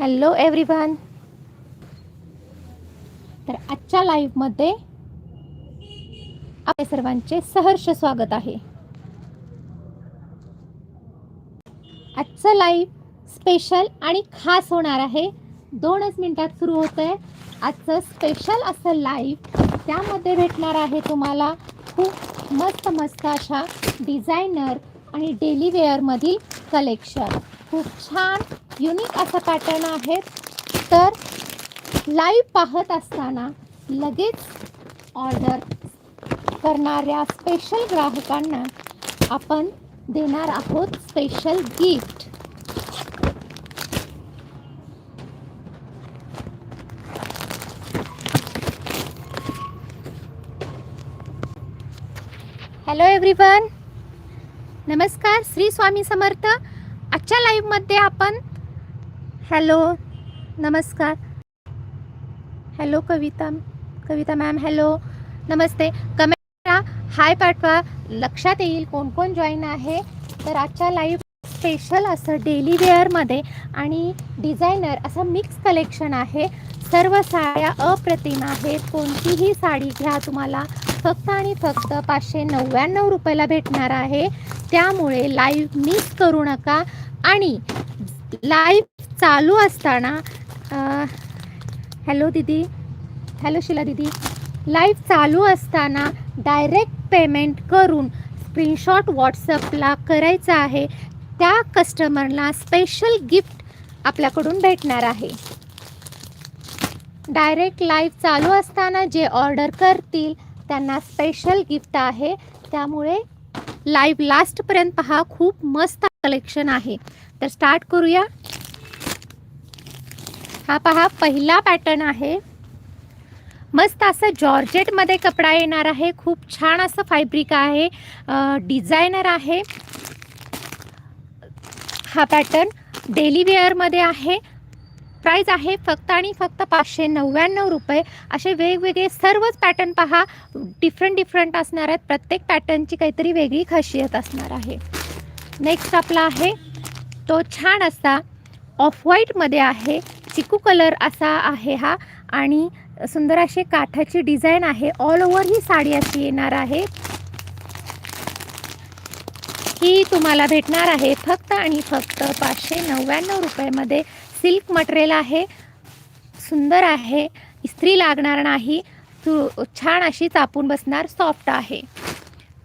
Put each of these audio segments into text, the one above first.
Hello everyone तर आजच्या लाईव्हमध्ये आपल्या सर्वांचे सहर्ष स्वागत आहे. आजचं लाईव्ह स्पेशल आणि खास होणार आहे. दोनच मिनटात सुरू होतं आहे आजचं स्पेशल असं लाईव्ह त्यामध्ये भेटणार आहे तुम्हाला खूप मस्त मस्त अशा डिझायनर आणि डेली वेअरमधील कलेक्शन खूप छान युनिक असं पॅटर्न आहेत तर लाईव्ह पाहत असताना लगेच ऑर्डर करणाऱ्या स्पेशल ग्राहकांना आपण देणार आहोत स्पेशल गिफ्ट हॅलो एव्हरीवन नमस्कार श्री स्वामी समर्थ. आजच्या लाईव्हमध्ये आपण हॅलो नमस्कार. Hello Kavita Kavita ma'am hello नमस्ते. कमेंट करा हाय पाठवा. लक्षात येईल कोण कोण जॉईन आहे. तर आजच्या लाईव्ह स्पेशल असं डेली वेअरमध्ये आणि डिझायनर असं मिक्स कलेक्शन आहे. सर्व साड्या अप्रतिम आहेत. कोणतीही साडी घ्या तुम्हाला फक्त आणि फक्त पाचशे नव्याण्णव रुपयाला भेटणार आहे. त्यामुळे लाईव्ह मिस करू नका. आणि लाईव्ह चालू असताना हॅलो दीदी. हॅलो शिला दीदी. लाईव्ह चालू असताना डायरेक्ट पेमेंट करून स्क्रीनशॉट व्हॉट्सअपला करायचा आहे. त्या कस्टमरला स्पेशल गिफ्ट आपल्याकडून भेटणार आहे. डायरेक्ट लाईव्ह चालू असताना जे ऑर्डर करतील त्यांना स्पेशल गिफ्ट आहे. त्यामुळे लाईव्ह लास्टपर्यंत पहा खूप मस्त कलेक्शन आहे. तर स्टार्ट करूया. हा पहा पहिला पॅटर्न आहे. मस्त असं जॉर्जेटमध्ये कपडा येणार आहे. खूप छान असं फायब्रिक आहे. डिझायनर आहे. हा पॅटर्न डेली वेअरमध्ये आहे. प्राईज आहे फक्त आणि फक्त पाचशे नव्याण्णव रुपये. असे वेगवेगळे सर्वच पॅटर्न पहा. डिफरंट डिफरंट असणार आहेत. प्रत्येक पॅटर्नची काहीतरी वेगळी खासियत असणार आहे. नेक्स्ट आपला आहे. तो छान असा ऑफ व्हाईटमध्ये आहे. चिकू कलर असा आहे हा. आणि सुंदर अशी काठाची डिझाईन आहे. ऑल ओव्हर ही साडी अशी येणार आहे. ही तुम्हाला भेटणार आहे फक्त आणि फक्त पाचशे नव्याण्णव रुपयामध्ये. सिल्क मटेरियल आहे. सुंदर आहे. इस्त्री लागणार नाही. तू छान अशी चापून बसणार. सॉफ्ट आहे.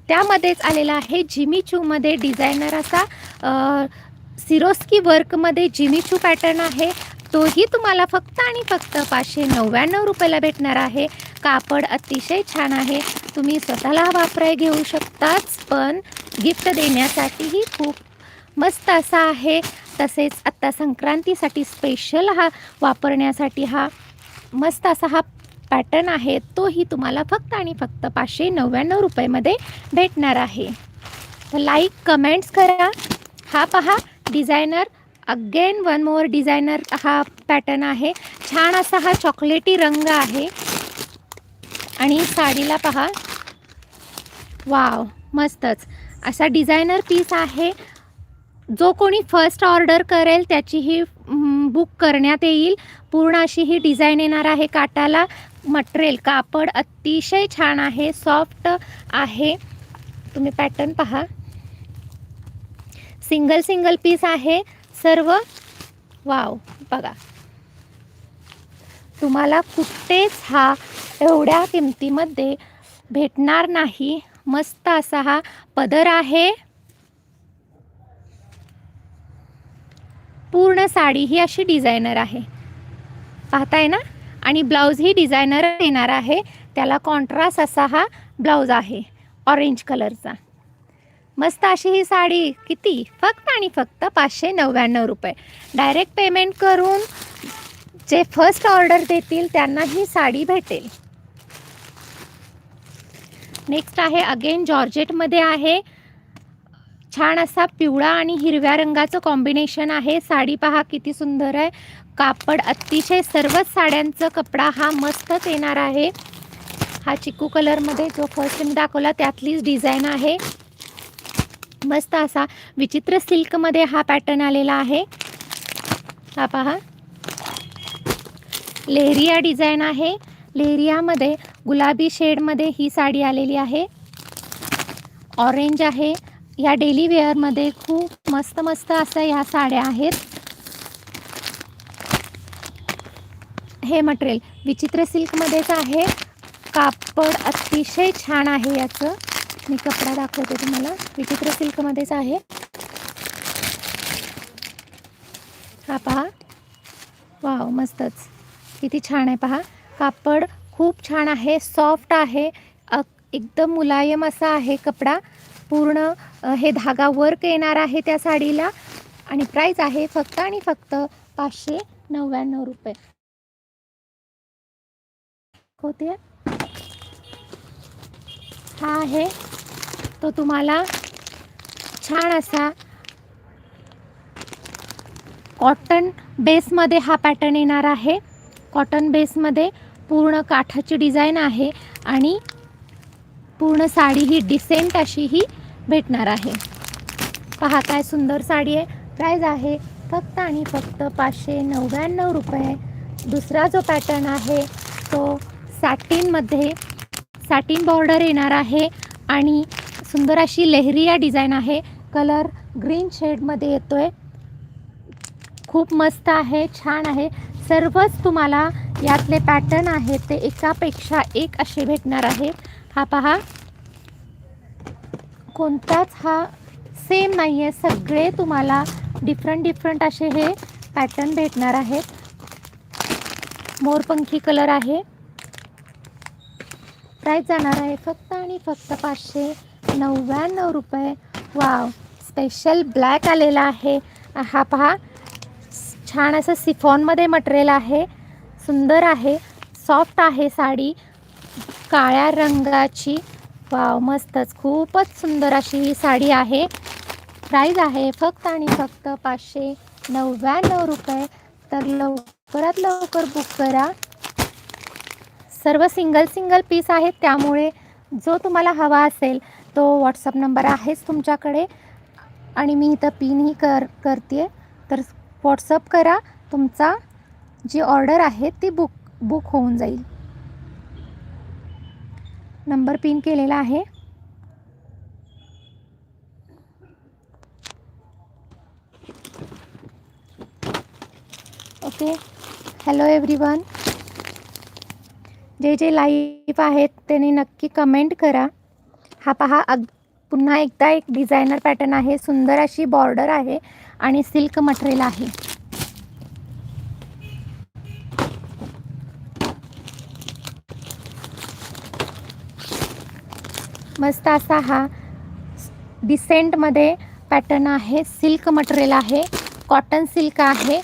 त्यामध्येच आलेला आहे जिमी चूमध्ये डिझायनर असा. सिरोस्की वर्कमध्ये जिमी चू पॅटर्न आहे. तोही तुम्हाला फक्त आणि फक्त पाचशे नव्याण्णव रुपयाला भेटणार आहे. कापड अतिशय छान आहे. तुम्ही स्वतःला हा वापराय घेऊ शकताच पण गिफ्ट देण्यासाठीही खूप मस्त असा आहे. तसेच आत्ता संक्रांतीसाठी स्पेशल हा वापरण्यासाठी हा मस्त असा हा पॅटर्न आहे. तोही तुम्हाला फक्त आणि फक्त पाचशे नव्याण्णव रुपयामध्ये भेटणार आहे. तर लाईक कमेंट्स करा. हा पहा designer again one more designer हा पॅटर्न आहे. छान असा हा चॉकलेटी रंग आहे. आणि साडीला पहा. वाव मस्तच. असा डिझायनर पीस आहे. जो कोणी फर्स्ट ऑर्डर करेल त्याची ही बुक करण्यात येईल. पूर्ण अशी ही डिझाईन येणार आहे काटाला. मटेरियल कापड अतिशय छान आहे सॉफ्ट आहे. तुम्ही पॅटर्न पहा. सिंगल सिंगल पीस आहे. सर्व वाव. बघा. तुम्हाला कुठेच हा एवढ्या किमतीमध्ये भेटणार नाही. मस्त असा हा पदर आहे. पूर्ण साडी ही अशी डिझायनर आहे. पाहताय ना? आणि ब्लाऊज ही डिझायनर येणार आहे. त्याला कॉन्ट्रास्ट असा हा ब्लाऊज आहे. ऑरेंज कलरचा मस्त अशी ही साडी. किती? फक्त आणि फक्त पाचशे नव्याण्णव रुपये. डायरेक्ट पेमेंट करून जे फर्स्ट ऑर्डर देतील त्यांना ही साडी भेटेल. नेक्स्ट आहे अगेन जॉर्जेटमध्ये आहे. छान असा पिवळा आणि हिरव्या रंगाचं कॉम्बिनेशन आहे. साडी पहा किती सुंदर आहे. कापड अतिशय सर्वच साड्यांचं कपडा हा मस्तच येणार आहे. हा चिकू कलरमध्ये जो फर्स्ट मी दाखवला त्यातलीच डिझाईन आहे. मस्त असा विचित्र सिल्कमध्ये हा पॅटर्न आलेला आहे. हा पहा. लेहरिया डिझाईन आहे. लेहरियामध्ये गुलाबी शेडमध्ये ही साडी आलेली आहे. ऑरेंज आहे. या डेली वेअरमध्ये खूप मस्त मस्त असं ह्या साड्या आहेत. हे मटेरियल विचित्र सिल्कमध्येच आहे. कापड अतिशय छान आहे याचं. मी कपडा दाखवते तुम्हाला. विचित्र सिल्कमध्येच आहे. हा पहा. वाव मस्तच. किती छान आहे पहा. कापड खूप छान आहे सॉफ्ट आहे. एकदम मुलायम असा आहे कपडा. पूर्ण हे धागा वर्क येणार आहे त्या साडीला. आणि प्राईस आहे फक्त आणि फक्त पाचशे नव्याण्णव रुपये. होते हा आहे. तो तुम्हाला छान असा कॉटन बेसमध्ये हा पॅटर्न येणार आहे. कॉटन बेसमध्ये पूर्ण काठाची डिझाईन आहे आणि पूर्ण साडी ही डिसेंट अशी ही भेटणार आहे. पहा काय सुंदर साडी आहे. प्राईज आहे फक्त आणि फक्त पाचशे नव्याण्णव रुपये. दुसरा जो पॅटर्न आहे तो सॅटिनमध्ये सॅटिन बॉर्डर येणार आहे आणि सुंदर अशी लेहरिया डिझाईन आहे. कलर ग्रीन शेडमध्ये येतो आहे खूप मस्त आहे छान आहे. सर्वच तुम्हाला यातले पॅटर्न आहेत ते एकापेक्षा एक असे भेटणार आहेत हा पहा. कोणताच हा सेम नाही आहे सगळे तुम्हाला डिफरंट डिफरंट असे हे पॅटर्न भेटणार आहेत मोरपंखी कलर आहे. प्राईस जाणार आहे फक्त आणि फक्त पाचशे नव्याण्णव रुपये. वाव स्पेशल ब्लॅक आलेला आहे. हा पहा छान असं सिफॉनमध्ये मटेरियल आहे. सुंदर आहे. सॉफ्ट आहे साडी. काळ्या रंगाची. वाव मस्तच. खूपच सुंदर अशी ही साडी आहे. प्राईज आहे फक्त आणि फक्त पाचशे नव्याण्णव रुपये. तर लवकरात लवकर बुक करा. सर्व सिंगल सिंगल पीस आहेत त्यामुळे जो तुम्हाला हवा असेल तो व्हॉट्सअप नंबर आहेच तुमच्याकडे. आणि मी इथं पिनही कर करते. तर व्हॉट्सअप करा. तुमचा जी ऑर्डर आहे ती बुक बुक होऊन जाईल. नंबर पिन केलेला आहे. ओके हॅलो एव्हरीवन जे जे लाईव्ह आहेत त्यांनी नक्की कमेंट करा. हा पहा अग पुन्हा एकदा एक डिझायनर पॅटर्न आहे. सुंदर अशी बॉर्डर आहे आणि सिल्क मटेरियल आहे. मस्त असा हा डिसेंटमध्ये पॅटर्न आहे. सिल्क मटेरियल आहे. कॉटन सिल्क आहे.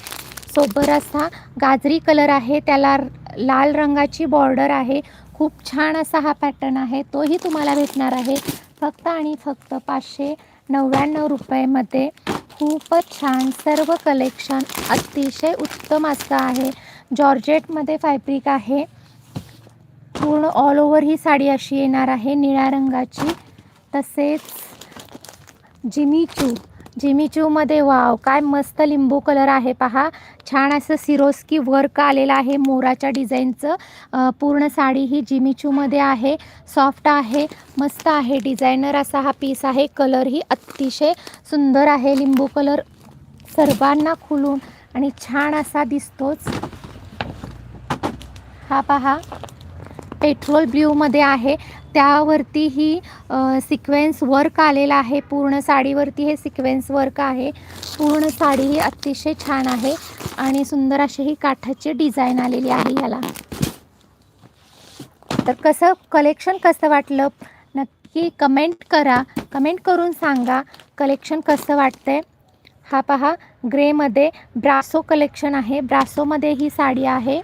सोबर असा गाजरी कलर आहे. त्याला लाल रंगाची बॉर्डर आहे. खूप छान असा हा पॅटर्न आहे. तोही तुम्हाला भेटणार आहे. फक्त आणि फक्त पाचशे नव्याण्णव रुपयेमध्ये खूपच छान सर्व कलेक्शन अतिशय उत्तम असं आहे. जॉर्जेटमध्ये फॅब्रिक आहे. पूर्ण ऑल ओव्हर ही साडी अशी येणार आहे. निळ्या रंगाची. तसेच जिमी चूमध्ये वाव काय मस्त लिंबू कलर आहे पहा. छान असं सिरोस्की वर्क आलेलं आहे मोराच्या डिझाईनचं. पूर्ण साडी ही जिमीचूमध्ये आहे. सॉफ्ट आहे मस्त आहे. डिझायनर असा हा पीस आहे. कलरही अतिशय सुंदर आहे. लिंबू कलर सर्वांना खुलून आणि छान असा दिसतोच. हा पहा. पेट्रोल ब्ल्यूमध्ये आहे. त्यावरती ही सिक्वेन्स वर्क आलेला आहे. पूर्ण साडीवरती हे सिक्वेन्स वर्क आहे. पूर्ण साडी ही अतिशय छान आहे आणि सुंदर अशी ही काठाची डिझाईन आलेली आहे याला. तर कसं कलेक्शन कसं वाटलं? नक्की कमेंट करा. कमेंट करून सांगा कलेक्शन कसं वाटतंय? हा पहा ग्रेमध्ये ब्रासो कलेक्शन आहे. ब्रासोमध्ये ही साडी आहे.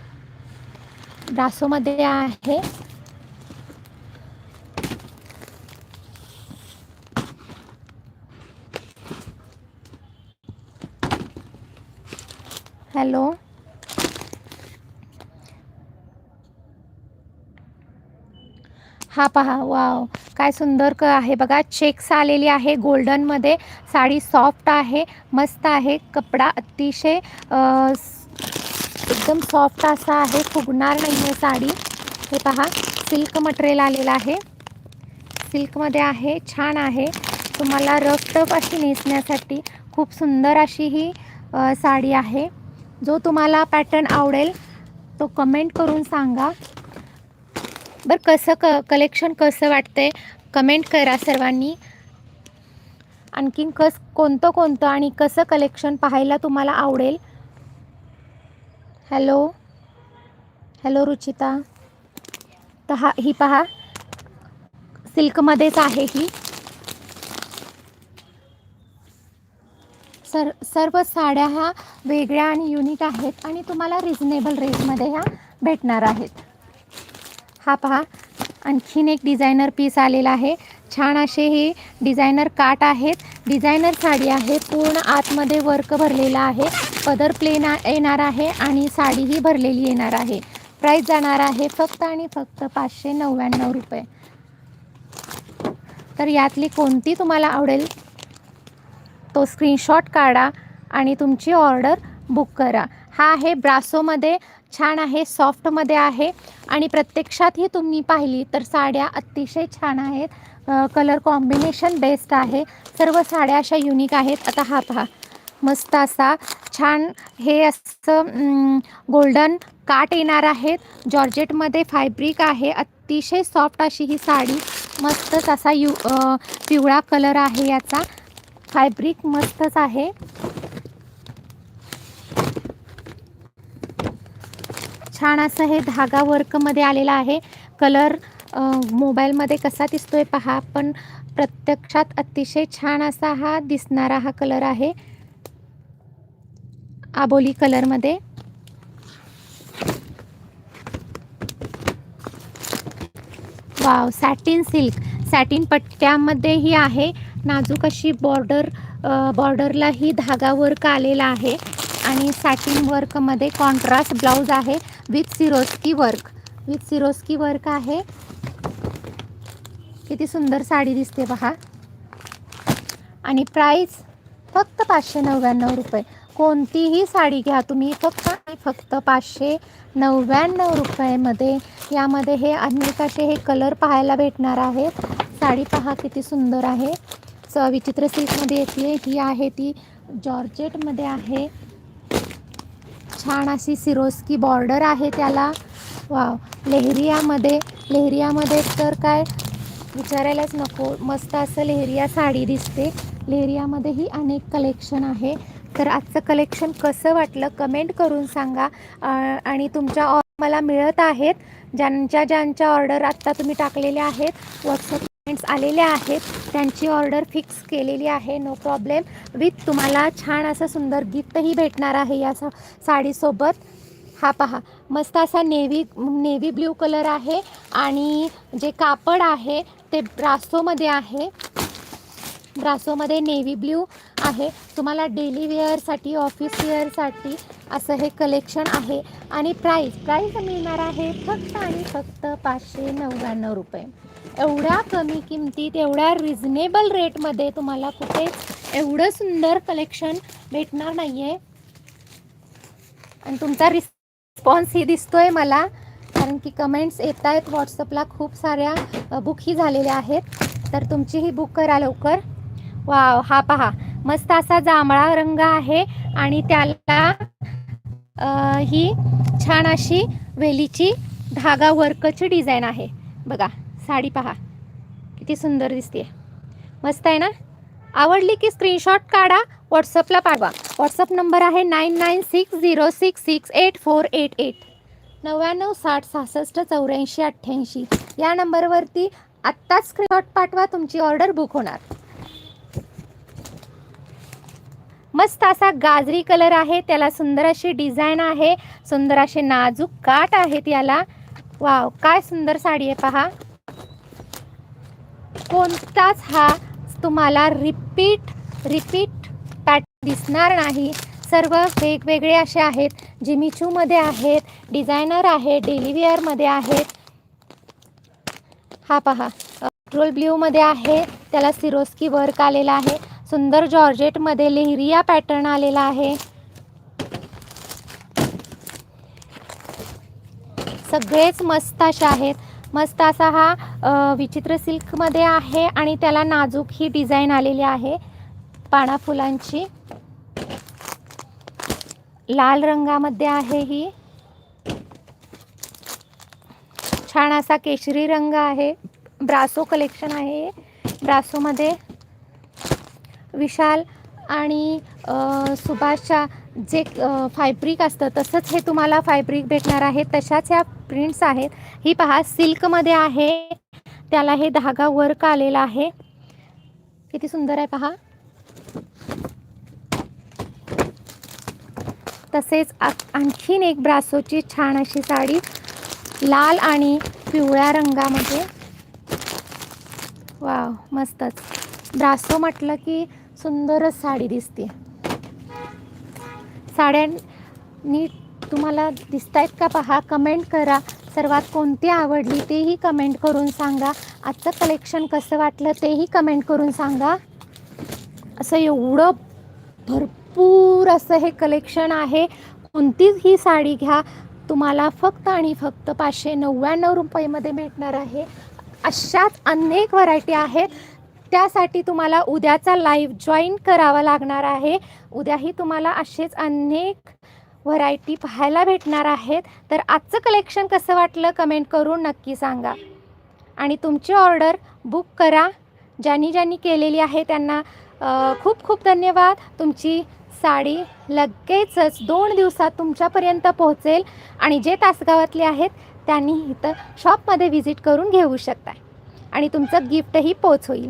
ब्रासोमध्ये आहे. हॅलो. हा पहा वाव. काय सुंदर क आहे बघा. चेक्स आलेली आहे. गोल्डनमध्ये साडी सॉफ्ट आहे मस्त आहे. कपडा अतिशय एकदम सॉफ्ट असा आहे. फुगणार नाही आहे साडी. हे पहा सिल्क मटेरियल आलेलं आहे. सिल्कमध्ये आहे. छान आहे. तुम्हाला रफ टफ अशी नेसण्यासाठी खूप सुंदर अशी ही साडी आहे. जो तुम्हाला पॅटर्न आवडेल तो कमेंट करून सांगा. बरं कसं क कलेक्शन कसं वाटतंय कमेंट करा सर्वांनी. आणखीन कस कोणतं कोणतं आणि कसं कलेक्शन पाहायला तुम्हाला आवडेल? Hello hello Ruchita? तर हा ही पहा. सिल्कमध्येच आहे ही. सर सर्व साड्या ह्या वेगळ्या आणि युनिक आहेत आणि तुम्हाला रिझनेबल रेटमध्ये ह्या भेटणार आहेत. हा पहा आणखीन एक डिझायनर पीस आलेला आहे. छान असे हे डिझायनर काट आहेत. डिझायनर साडी आहे पूर्ण आतमध्ये वर्क भरलेला आहे. पदर प्लेन येणार आहे आणि साडीही भरलेली येणार आहे. प्राईस जाणार आहे फक्त आणि फक्त पाचशे नव्याण्णव रुपये. तर यातली कोणती तुम्हाला आवडेल? तो स्क्रीनशॉट काढा आणि तुमची ऑर्डर बुक करा. हा आहे ब्रासोमध्ये छान आहे सॉफ्टमध्ये आहे आणि प्रत्यक्षातही तुम्ही पाहिली तर साड्या अतिशय छान आहेत. कलर कॉम्बिनेशन बेस्ट आहे. सर्व साड्या अशा युनिक आहेत. आता हा पहा. मस्त असा छान हे असं गोल्डन काट येणार आहेत. जॉर्जेटमध्ये फायब्रिक आहे. अतिशय सॉफ्ट अशी ही साडी. मस्तच असा यू पिवळा कलर आहे याचा. फॅब्रिक मस्तच आहे. छान असं हे धागा वर्कमध्ये आलेला आहे. कलर मोबाईलमध्ये कसा दिसतोय पहा पण प्रत्यक्षात अतिशय छान असा हा दिसणारा हा कलर आहे. आबोली कलरमध्ये वाव सॅटिन सिल्क सॅटिन पट्ट्यामध्येही आहे. नाजूक अशी बॉर्डर बॉर्डरला ही धागा वर्क आलेला आहे. आणि सॅटिन वर्कमध्ये कॉन्ट्रास्ट ब्लाऊज आहे with Swarovski work with Swarovski work आहे. किती सुंदर साडी दिसते पहा आणि प्राईस फक्त पाचशे नव्याण्णव रुपये. कोणतीही साडी घ्या तुम्ही फक्त आणि फक्त पाचशे नव्याण्णव रुपयामध्ये. यामध्ये हे अनेक असे हे कलर पाहायला भेटणार आहेत. साडी पहा किती सुंदर आहे. स विचित्र सिल्कमध्ये येते ही आहे ती जॉर्जेटमध्ये आहे. छान अशी सिरोस्की बॉर्डर आहे त्याला. वाव. लेहरियामध्ये लेहरियामध्ये तर काय विचारायलाच नको. मस्त असं लेहरिया साडी दिसते. लेहरियामध्येही अनेक कलेक्शन आहे. तर आजचं कलेक्शन कसं वाटलं कमेंट करून सांगा. आणि तुमच्या ऑ मला मिळत आहेत. ज्यांच्या ज्यांच्या ऑर्डर आत्ता तुम्ही टाकलेल्या आहेत व्हॉट्सअप कमेंट्स आलेल्या आहेत. त्यांची ऑर्डर फिक्स केलेली आहे नो प्रॉब्लेम. विथ तुम्हाला छान असं सुंदर गिफ्टही भेटणार आहे या सा साडीसोबत. हा पहा मस्त असा नेव्ही नेव्ही ब्ल्यू कलर आहे आणि जे कापड आहे ते ब्रासोमध्ये आहे. ब्रासोमध्ये नेव्ही ब्ल्यू आहे. तुम्हाला डेली वेअरसाठी ऑफिस वेअरसाठी असं हे कलेक्शन आहे. आणि प्राईस प्राईस मिळणार आहे फक्त आणि फक्त पाचशे नव्याण्णव रुपये. एवढ्या कमी किमतीत एवढ्या रिझनेबल रेटमध्ये तुम्हाला कुठे एवढं सुंदर कलेक्शन भेटणार नाही आहे आणि तुमचा रिस्पॉन्स ही दिसतोय मला कारण की कमेंट्स येत आहेत व्हॉट्सअपला खूप साऱ्या बुकही झालेल्या आहेत. तर तुमचीही बुक करा लवकर. वाव हा पहा. मस्त असा जांभळा रंग आहे आणि त्याला ही छान अशी वेलीची धागा वर्कची डिझाईन आहे. बघा. साडी पहा. किती सुंदर दिसते मस्त आहे ना? आवडली की स्क्रीनशॉट काढा व्हॉट्सअपला पाठवा. व्हॉट्सअप नंबर आहे nine nine six zero six six eight four eight eight नव्याण्णव साठ सहासष्ट चौऱ्याऐंशी अठ्ठ्याऐंशी. या नंबरवरती आत्ताच स्क्रीनशॉट पाठवा तुमची ऑर्डर बुक होणार. मस्त असा गाजरी कलर आहे त्याला सुंदर अशी डिझाईन आहे सुंदर असे नाजूक काट आहेत याला. वाव काय सुंदर साडी आहे पहा. कोणताच हा तुम्हाला रिपीट रिपीट पॅटर्न दिसणार नाही. सर्व वेगवेगळे असे आहेत. जिमिचूमध्ये आहेत डिझायनर आहे डेली आहेत. हा पहा. पेट्रोल ब्ल्यूमध्ये आहे. त्याला सिरोस्की वर्क आलेला आहे. सुंदर जॉर्जेटमध्ये लेहरिया पॅटर्न आलेला आहे. सगळेच मस्त असे आहेत. मस्त असा हा विचित्र सिल्कमध्ये आहे आणि त्याला नाजूक ही डिझाईन आलेली आहे पाना फुलांची. लाल रंगामध्ये आहे ही. छान असा केशरी रंग आहे. ब्रासो कलेक्शन आहे. ब्रासोमध्ये विशाल आणि सुभाषच्या जे फायब्रिक असतं तसंच हे तुम्हाला फायब्रिक भेटणार आहे. तशाच ह्या प्रिंट्स आहेत. ही पहा सिल्कमध्ये आहे. त्याला हे धागा वर्क आलेला आहे. किती सुंदर आहे पहा. तसेच आ- आणखीन एक ब्रासोची छान अशी साडी लाल आणि पिवळ्या रंगामध्ये. वाव मस्तच. ब्रासो म्हटलं की सुंदरच साडी दिसते. साड्यांनी नीट तुम्हाला दिसत आहेत का पहा? कमेंट करा. सर्वात कोणती आवडली तेही कमेंट करून सांगा. आजचं कलेक्शन कसं वाटलं तेही कमेंट करून सांगा. असं एवढं भरपूर असं हे कलेक्शन आहे. कोणतीच ही साडी घ्या. तुम्हाला फक्त आणि फक्त पाचशे नव्याण्णव रुपयेमध्ये भेटणार आहे. अशाच अनेक व्हरायटी आहेत. त्यासाठी तुम्हाला उद्याचा लाईव्ह जॉईन करावा लागणार आहे. उद्याही तुम्हाला असेच अनेक व्हरायटी पाहायला भेटणार आहेत. तर आजचं कलेक्शन कसं वाटलं कमेंट करून नक्की सांगा. आणि तुमची ऑर्डर बुक करा. ज्यांनी ज्यांनी केलेली आहे त्यांना खूप खूप धन्यवाद. तुमची साडी लगेचच दोन दिवसात तुमच्यापर्यंत पोहोचेल. आणि जे तासगावातले आहेत त्यांनी इथं शॉपमध्ये व्हिजिट करून घेऊ शकताय. आणि तुमचं गिफ्टही पोच होईल.